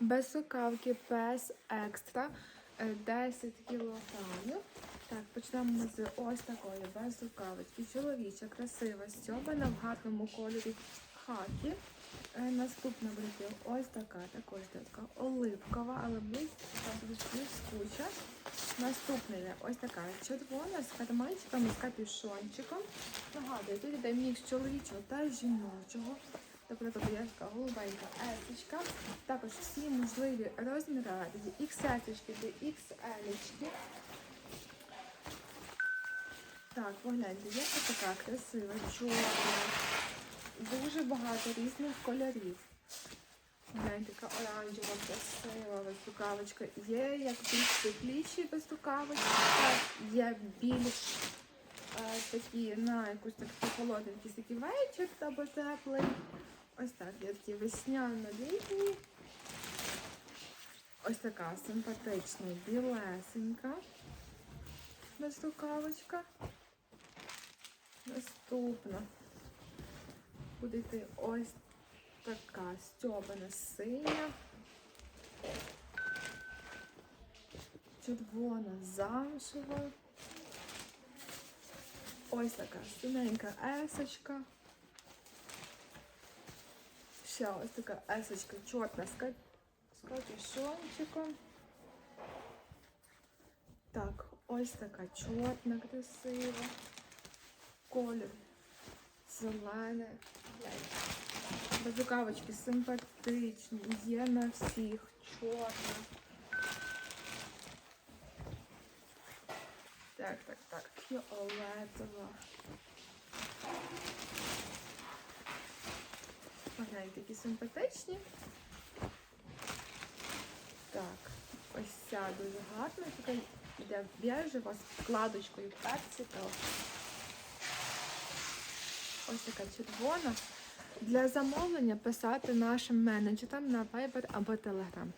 Без сукавки, без екстра е, 10 кілограмів. Так, почнемо з ось такої без сукавочки. Чоловіча, красива, стьобана в гарному кольорі хакі. Е, Наступна буде ось така, також така оливкова, але більш блискуча. Наступна ось така червона з карманчиками, з капюшончиком. Нагадую, тут йде мікс чоловічого та жіночого. Наприклад, є така голубенька есочка. Також всі можливі розміри від XS до XL. Так, погляньте, є така красива, чорна. Дуже багато різних кольорів. Гляньте, така оранжева, красива безрукавочка. Є як більш світліші безрукавочки, є більш такі на якусь таку холодненький такий вечір або теплий. Ось так, є такі весняно-літні. Ось така симпатична, білесенька безрукавочка. Наступна буде йти ось така стьобана синя. Червона замшева. Ось така синенька есочка. Ще ось така есочка чорна з ка- капюшончиком. Так, ось така чорна, красива. Колір зелене. Безрукавочки симпатичні, є на всіх, чорна. Так, так, так, фіолетова. Погляньте, які симпатичні. Так, ось ця дуже гарна, така йде біжева з вкладочкою персикова. Ось така червона. Для замовлення писати нашим менеджерам на Viber або Telegram.